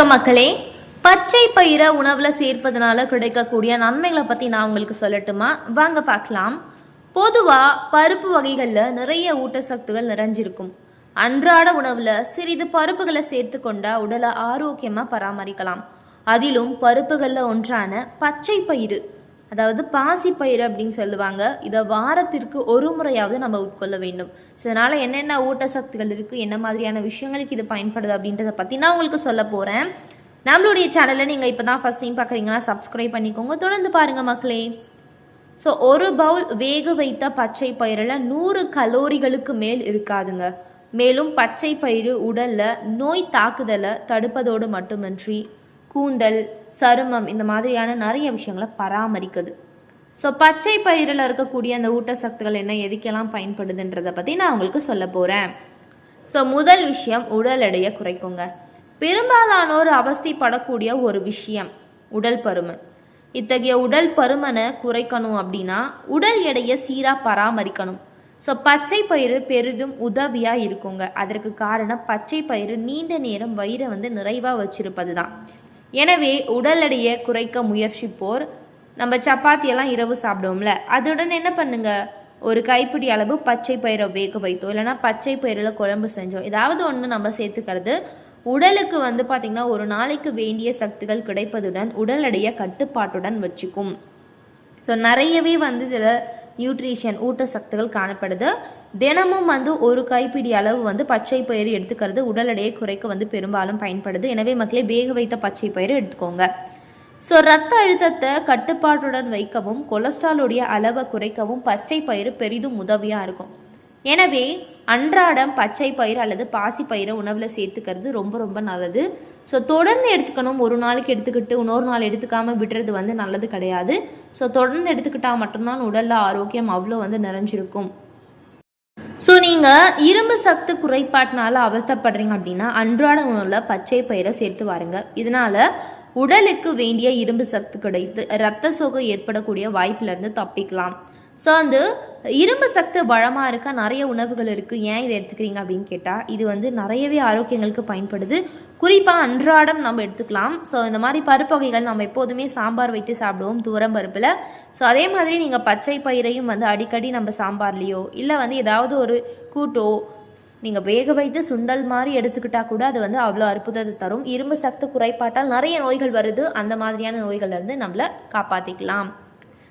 வணக்கம் மக்களே. பச்சை பயிரை உணவில் சேர்ப்பதனால கிடைக்கக்கூடிய நன்மைகளை பற்றி நான் உங்களுக்கு சொல்லட்டுமா? வாங்க பார்க்கலாம். பொதுவாக பருப்பு வகைகளில் நிறைய ஊட்டச்சத்துகள் நிறைஞ்சிருக்கும். அன்றாட உணவில் சிறிது பருப்புகளை சேர்த்து கொண்டா உடலை ஆரோக்கியமாக பராமரிக்கலாம். அதிலும் பருப்புகளில் ஒன்றான பச்சை பயிறு அதாவது பாசிப்பயிறு அப்படின்னு சொல்லுவாங்க. இதை வாரத்திற்கு ஒரு முறையாவது நம்ம உட்கொள்ள வேண்டும். ஸோ இதனால் என்னென்ன ஊட்டசக்திகள் இருக்குது என்ன மாதிரியான விஷயங்களுக்கு இது பயன்படுது அப்படின்றத பற்றி நான் உங்களுக்கு சொல்ல போகிறேன் நம்மளுடைய சேனலை நீங்கள் இப்போ தான் ஃபஸ்ட் டைம் பார்க்குறீங்கன்னா சப்ஸ்கிரைப் பண்ணிக்கோங்க. தொடர்ந்து பாருங்கள் மக்களே. ஸோ ஒரு பவுல் வேக வைத்த பச்சை பயிரில் நூறு கலோரிகளுக்கு மேல் இருக்காதுங்க. மேலும் பச்சை பயிறு உடலில் நோய் தாக்குதலை தடுப்பதோடு மட்டுமின்றி கூந்தல் சருமம் இந்த மாதிரியான நிறைய விஷயங்களை பராமரிக்குது. ஸோ பச்சை பயிரில் இருக்கக்கூடிய அந்த ஊட்டச்சத்துக்கள் என்ன எதுக்கெல்லாம் பயன்படுதுன்றதை பற்றி நான் உங்களுக்கு சொல்ல போகிறேன் ஸோ முதல் விஷயம் உடல் எடையை குறைக்குங்க. பெரும்பாலானோர் அவஸ்திப்படக்கூடிய ஒரு விஷயம் உடல் பருமன். இத்தகைய உடல் பருமனை குறைக்கணும் அப்படின்னா உடல் எடையை சீராக பராமரிக்கணும். ஸோ பச்சை பயிறு பெரிதும் உதவியாக இருக்குங்க. அதற்கு காரணம் பச்சை பயிறு நீண்ட நேரம் வயிறை வந்து நிறைவாக வச்சிருப்பது தான் எனவே உடல் எடையை குறைக்க முயற்சிப்போர். நம்ம சப்பாத்தியெல்லாம் இரவு சாப்பிடுவோம்ல அதுடன் என்ன பண்ணுங்க? ஒரு கைப்பிடி அளவு பச்சை பயிரை வேக வைத்தோ இல்லைன்னா பச்சை பயிரில் குழம்பு செஞ்சோம் ஏதாவது ஒன்று நம்ம சேர்த்துக்கிறது. உடலுக்கு வந்து பார்த்திங்கன்னா ஒரு நாளைக்கு வேண்டிய சக்திகள் கிடைப்பதுடன் உடல் எடையை கட்டுப்பாட்டுடன் வச்சுக்கும். ஸோ நிறையவே வந்து இதில் நியூட்ரிஷன் ஊட்டச்சத்துகள் காணப்படுது. தினமும் வந்து ஒரு கைப்பிடி அளவு வந்து பச்சை பயிறு எடுத்துக்கிறது உடல் எடையை குறைக்க வந்து பெரும்பாலும் பயன்படுது. எனவே மக்களே வேக வைத்த பச்சை பயிறு எடுத்துக்கோங்க. ஸோ ரத்த அழுத்தத்தை கட்டுப்பாட்டுடன் வைக்கவும் கொலஸ்ட்ராலுடைய அளவை குறைக்கவும் பச்சை பயிறு பெரிதும் உதவியாக இருக்கும். எனவே அன்றாடம் பச்சை பயிறு அல்லது பாசி பயிரை உணவில் சேர்த்துக்கிறது ரொம்ப ரொம்ப நல்லது. ஸோ தொடர்ந்து எடுத்துக்கணும். ஒரு நாளைக்கு எடுத்துக்கிட்டு இன்னொரு நாள் எடுத்துக்காமல் விடுறது வந்து நல்லது கிடையாது. ஸோ தொடர்ந்து எடுத்துக்கிட்டால் மட்டும்தான் உடலில் ஆரோக்கியம் அவ்வளோ வந்து நிறைஞ்சிருக்கும். ஸோ நீங்கள் இரும்பு சத்து குறைபாட்டினால அவஸ்தைப்படுறீங்க அப்படின்னா அன்றாட உணவில் பச்சை பயிரை சேர்த்து வாருங்க. இதனால் உடலுக்கு வேண்டிய இரும்பு சத்து கிடைத்து ரத்த சோகை ஏற்படக்கூடிய வாய்ப்புலேருந்து தப்பிக்கலாம். ஸோ வந்து இரும்பு சத்து வளமாக இருக்க? நிறைய உணவுகள் இருக்குது ஏன் இதை எடுத்துக்கிறீங்க அப்படின்னு கேட்டால் இது வந்து நிறையவே ஆரோக்கியங்களுக்கு பயன்படுது. குறிப்பாக அன்றாடம் நம்ம எடுத்துக்கலாம். ஸோ இந்த மாதிரி பருப்பு வகைகள் நம்ம எப்போதுமே சாம்பார் வைத்து சாப்பிடுவோம் தூரம் பருப்பில். ஸோ அதே மாதிரி நீங்கள் பச்சை பயிரையும் வந்து அடிக்கடி நம்ம சாம்பார்லேயோ இல்லை வந்து ஏதாவது ஒரு கூட்டோ நீங்கள் வேக வைத்து சுண்டல் மாதிரி எடுத்துக்கிட்டால் கூட அது வந்து அவ்வளோ அற்புதத்தை தரும். இரும்பு சத்து குறைபாட்டால் நிறைய நோய்கள் வருது. அந்த மாதிரியான நோய்கள்லேருந்து நம்மளை காப்பாற்றிக்கலாம்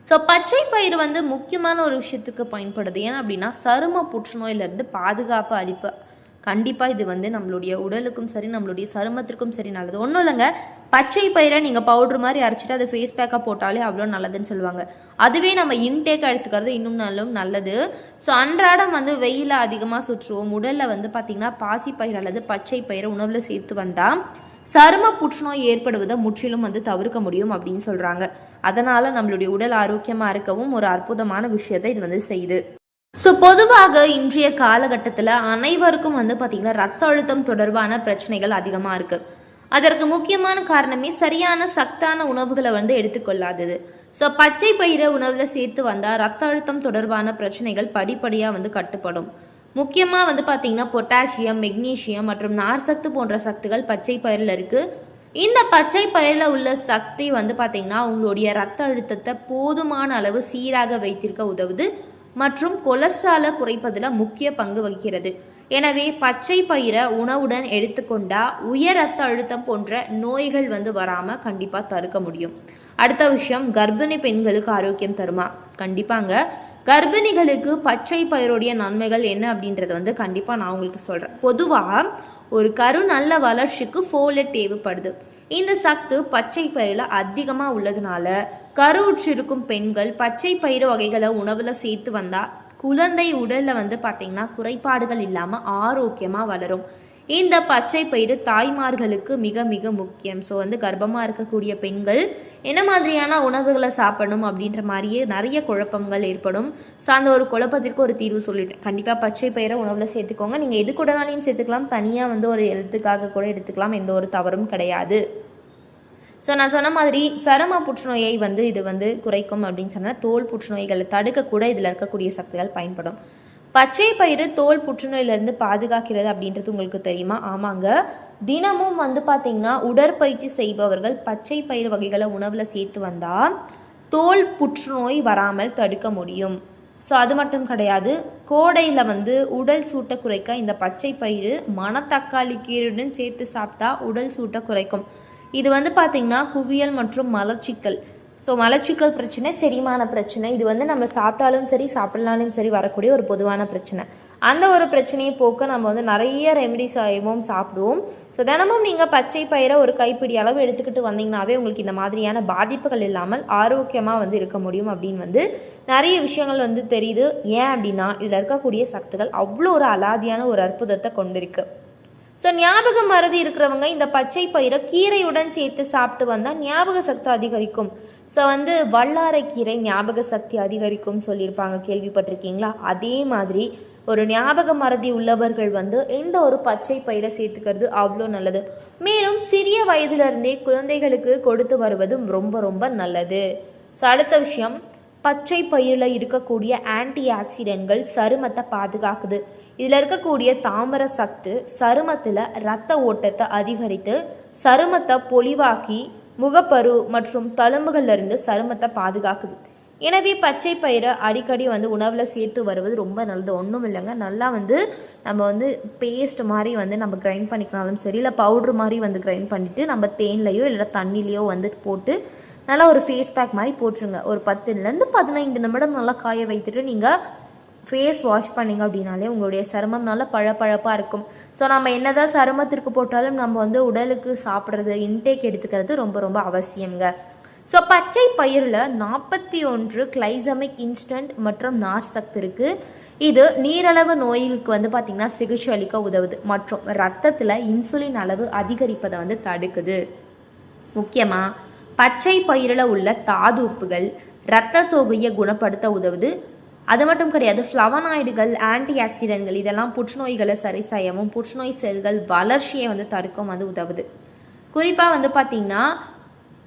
ஸோ பச்சை பயிர் வந்து முக்கியமான ஒரு விஷயத்துக்கு பயன்படுது. ஏன் அப்படின்னா சரும புற்றுநோயிலிருந்து பாதுகாப்பு அளிப்பு. கண்டிப்பாக இது வந்து நம்மளுடைய உடலுக்கும் சரி நம்மளுடைய சருமத்திற்கும் சரி நல்லது. ஒன்றும் இல்லைங்க. பச்சை பயிரை நீங்கள் பவுட்ரு மாதிரி அரைச்சிட்டு அதை ஃபேஸ் பேக்காக போட்டாலே அவ்வளோ நல்லதுன்னு சொல்லுவாங்க. அதுவே நம்ம இன்டேக் எடுத்துக்கிறது இன்னும் நல்லும் நல்லது. ஸோ அன்றாடம் வந்து வெயில அதிகமாக சுற்றுவோம். உடலில் வந்து பார்த்திங்கன்னா பாசி பயிர் அல்லது பச்சை பயிரை உணவில் சேர்த்து வந்தால் சரும புற்றுநோய் ஏற்படுவதை முற்றிலும் வந்து தவிர்க்க முடியும் அப்படின்னு சொல்கிறாங்க அதனால் நம்மளுடைய உடல் ஆரோக்கியமாக இருக்கவும் ஒரு அற்புதமான விஷயத்தை இது வந்து செய்யுது. ஸோ பொதுவாக இன்றைய காலகட்டத்தில் அனைவருக்கும் வந்து பார்த்திங்கன்னா ரத்த அழுத்தம் தொடர்பான பிரச்சனைகள் அதிகமாக இருக்குது அதற்கு முக்கியமான காரணமே சரியான சத்தான உணவுகளை வந்து எடுத்துக்கொள்ளாதது. ஸோ பச்சை பயிரை உணவில் சேர்த்து வந்தால் ரத்த அழுத்தம் தொடர்பான பிரச்சனைகள் படிப்படியாக வந்து கட்டுப்படும். முக்கியமாக வந்து பார்த்திங்கன்னா பொட்டாசியம் மெக்னீசியம் மற்றும் நார்சத்து போன்ற சத்துகள் பச்சை பயிரில் இருக்குது இந்த பச்சை பயிரில் உள்ள சக்தி வந்து பார்த்திங்கன்னா உங்களுடைய ரத்த அழுத்தத்தை போதுமான அளவு சீராக வைத்திருக்க உதவுது மற்றும் கொலஸ்ட்ராலை குறைப்பதில் முக்கிய பங்கு வகிக்கிறது. எனவே பச்சை பயிரை உணவுடன் எடுத்துக்கொண்டா உயர் ரத்த அழுத்தம் போன்ற நோய்கள் வந்து வராமல் கண்டிப்பாக தடுக்க முடியும். அடுத்த விஷயம் கர்ப்பிணி பெண்களுக்கு ஆரோக்கியம் தருமா? கண்டிப்பாங்க. கர்ப்பிணிகளுக்கு பச்சை பயிருடைய நன்மைகள் என்ன அப்படின்றத வந்து கண்டிப்பாக நான் உங்களுக்கு சொல்கிறேன் பொதுவாக ஒரு கரு நல்ல வளர்ச்சிக்கு ஃபோலெட் தேவைப்படுது. இந்த சத்து பச்சை பயிரில் அதிகமாக உள்ளதுனால கருவுற்றிருக்கும் பெண்கள் பச்சை பயிறு வகைகளை உணவில் சேர்த்து வந்தால் குழந்தை உடலில் வந்து பார்த்திங்கன்னா குறைபாடுகள் இல்லாமல் ஆரோக்கியமாக வளரும். இந்த பச்சை பயிறு தாய்மார்களுக்கு மிக மிக முக்கியம். ஸோ வந்து கர்ப்பமாக இருக்கக்கூடிய பெண்கள் என்ன மாதிரியான உணவுகளை சாப்பிடணும் அப்படின்ற மாதிரியே நிறைய குழப்பங்கள் ஏற்படும். ஸோ அந்த ஒரு குழப்பத்திற்கு ஒரு தீர்வு சொல்லிட்டேன் கண்டிப்பாக பச்சை பயிரை உணவில் சேர்த்துக்கோங்க. நீங்கள் எது கூடனாலையும் சேர்த்துக்கலாம். தனியாக வந்து ஒரு எழுத்துக்காக கூட எடுத்துக்கலாம். எந்த ஒரு தவறும் கிடையாது. ஸோ நான் சொன்ன மாதிரி சரும புற்றுநோயை வந்து இது வந்து குறைக்கும் அப்படின்னு சொன்னால் தோல் புற்றுநோய்களை தடுக்கக்கூட இதில் இருக்கக்கூடிய சக்திகள் பயன்படும். பச்சை பயிறு தோல் புற்றுநோயிலிருந்து பாதுகாக்கிறது அப்படின்றது உங்களுக்கு தெரியுமா? ஆமாங்க. தினமும் வந்து பார்த்திங்கன்னா உடற்பயிற்சி செய்பவர்கள் பச்சை பயிறு வகைகளை உணவில் சேர்த்து வந்தால் தோல் புற்றுநோய் வராமல் தடுக்க முடியும். ஸோ அது மட்டும் கிடையாது. கோடையில் வந்து உடல் சூட்டை குறைக்க இந்த பச்சை பயிறு மணத்தக்காளி கீரையுடன் சேர்த்து சாப்பிட்டா உடல் சூட்டை குறைக்கும். இது வந்து பார்த்திங்கன்னா குவியல் மற்றும் மலச்சிக்கல். ஸோ மலச்சிக்கல் பிரச்சனை செரிமான பிரச்சனை இது வந்து நம்ம சாப்பிட்டாலும் சரி சாப்பிடலாலும் சரி வரக்கூடிய ஒரு பொதுவான பிரச்சனை. அந்த ஒரு பிரச்சனையை போக்க நம்ம வந்து நிறைய ரெமெடிஸ் ஆகவும் சாப்பிடுவோம். ஸோ தினமும் நீங்கள் பச்சை பயிரை ஒரு கைப்பிடி அளவு எடுத்துக்கிட்டு வந்தீங்கனாவே உங்களுக்கு இந்த மாதிரியான பாதிப்புகள் இல்லாமல் ஆரோக்கியமாக வந்து இருக்க முடியும் அப்படின்னு வந்து நிறைய விஷயங்கள் வந்து தெரியுது. ஏன் அப்படின்னா இதில் இருக்கக்கூடிய சத்துக்கள் அவ்வளோ ஒரு அலாதியான ஒரு அற்புதத்தை கொண்டிருக்கு. ஸோ ஞாபக மருதி இருக்கிறவங்க இந்த பச்சை பயிரை கீரையுடன் சேர்த்து சாப்பிட்டு வந்தால் ஞாபக சக்தி அதிகரிக்கும். ஸோ வந்து வல்லாரைக்கீரை ஞாபக சக்தி அதிகரிக்கும் சொல்லியிருப்பாங்க. கேள்விப்பட்டிருக்கீங்களா? அதே மாதிரி ஒரு ஞாபக மறதி உள்ளவர்கள் வந்து இந்த ஒரு பச்சை பயிரை சேர்த்துக்கிறது அவ்வளோ நல்லது. மேலும் சிறிய வயதிலிருந்தே குழந்தைகளுக்கு கொடுத்து வருவதும் ரொம்ப ரொம்ப நல்லது. ஸோ அடுத்த விஷயம் பச்சை பயிரில் இருக்கக்கூடிய ஆன்டி ஆக்சிடென்ட்கள் சருமத்தை பாதுகாக்குது. இதில் இருக்கக்கூடிய தாமர சத்து சருமத்தில் இரத்த ஓட்டத்தை அதிகரித்து சருமத்தை பொலிவாக்கி முகப்பரு மற்றும் தழும்புகள்லேருந்து சருமத்தை பாதுகாக்குது. எனவே பச்சை பயிரை அடிக்கடி வந்து உணவில் சேர்த்து வருவது ரொம்ப நல்லது. ஒன்றும் இல்லைங்க. நல்லா வந்து நம்ம வந்து பேஸ்ட் மாதிரி வந்து நம்ம கிரைண்ட் பண்ணிக்கனாலும் சரி இல்லை பவுட்ரு மாதிரி வந்து கிரைண்ட் பண்ணிவிட்டு நம்ம தேன்லையோ இல்லை தண்ணிலையோ வந்து போட்டு நல்லா ஒரு ஃபேஸ் பேக் மாதிரி போட்டுருங்க. ஒரு பத்துலேருந்து பதினைந்து நிமிடம் நல்லா காய வைத்துட்டு நீங்கள் ஃபேஸ் வாஷ் பண்ணிங்க அப்படின்னாலே உங்களுடைய சருமம் நல்லா பழப்பழப்பாக இருக்கும். ஸோ நம்ம என்னதான் சருமத்திற்கு போட்டாலும் நம்ம வந்து உடலுக்கு சாப்பிட்றது இன்டேக் எடுத்துக்கிறது ரொம்ப ரொம்ப அவசியங்க ஸோ பச்சை பயிரில் நாற்பத்தி ஒன்று கிளைசமிக் இன்ஸ்டன்ட் மற்றும் நார் சத்து இருக்குது இது நீரளவு நோய்களுக்கு வந்து பார்த்திங்கன்னா சிகிச்சை அளிக்க உதவுது மற்றும் ரத்தத்தில் இன்சுலின் அளவு அதிகரிப்பதை வந்து தடுக்குது. முக்கியமாக பச்சை பயிரில் உள்ள தாது உப்புகள் இரத்த சோகையை குணப்படுத்த உதவுது. அது மட்டும் கிடையாது ஃப்ளவனாய்டுகள் ஆன்டி ஆக்சிடென்ட்கள் இதெல்லாம் புற்றுநோய்களை சரி செய்யவும் புற்றுநோய் செல்கள் வளர்ச்சியை வந்து தடுக்கவும் வந்து உதவுது. குறிப்பாக வந்து பார்த்திங்கன்னா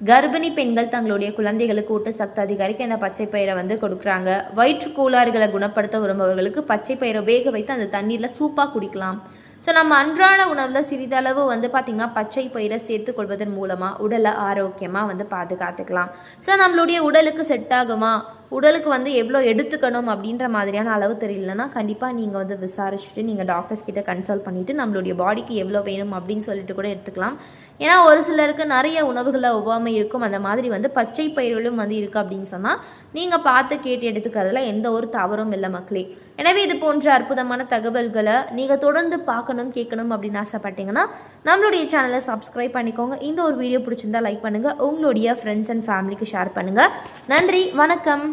கர்ப்பிணி பெண்கள் தங்களுடைய குழந்தைகளுக்கு ஊட்டச்சத்து அதிகாரிக்க இந்த பச்சை பயிரை வந்து கொடுக்குறாங்க. வயிற்று கோளாறுகளை குணப்படுத்த விரும்பவர்களுக்கு பச்சை பயிரை வேக வைத்து அந்த தண்ணீரில் சூப்பாக குடிக்கலாம். ஸோ நம்ம அன்றாட உணவில் சிறிதளவு வந்து பார்த்திங்கன்னா பச்சை பயிரை சேர்த்துக்கொள்வதன் மூலமாக உடலை ஆரோக்கியமாக வந்து பாதுகாத்துக்கலாம். ஸோ நம்மளுடைய உடலுக்கு செட் ஆகுமா? உடலுக்கு வந்து எவ்வளோ எடுத்துக்கணும் அப்படின்ற மாதிரியான அளவு தெரியலனா கண்டிப்பாக நீங்கள் வந்து விசாரிச்சுட்டு நீங்கள் டாக்டர்ஸ் கிட்ட கன்சல்ட் பண்ணிவிட்டு நம்மளுடைய பாடிக்கு எவ்வளோ வேணும் அப்படின்னு சொல்லிட்டு கூட எடுத்துக்கலாம். ஏன்னா ஒரு சிலருக்கு நிறைய உணவுகளில் ஒவ்வாமை இருக்கும். அந்த மாதிரி வந்து பச்சை பயிர்களும் வந்து இருக்குது அப்படின்னு சொன்னால் நீங்கள் பார்த்து கேட்டு எடுத்துக்கிறதுல எந்த ஒரு தவறும் இல்லை மக்களே. எனவே இது போன்ற அற்புதமான தகவல்களை நீங்கள் தொடர்ந்து பார்க்கணும் கேட்கணும் அப்படின்னு ஆசைப்பட்டீங்கன்னா நம்மளுடைய சேனலை சப்ஸ்கிரைப் பண்ணிக்கோங்க. இந்த ஒரு வீடியோ பிடிச்சிருந்தா லைக் பண்ணுங்கள் உங்களுடைய ஃப்ரெண்ட்ஸ் அண்ட் ஃபேமிலிக்கு ஷேர் பண்ணுங்கள் நன்றி வணக்கம்.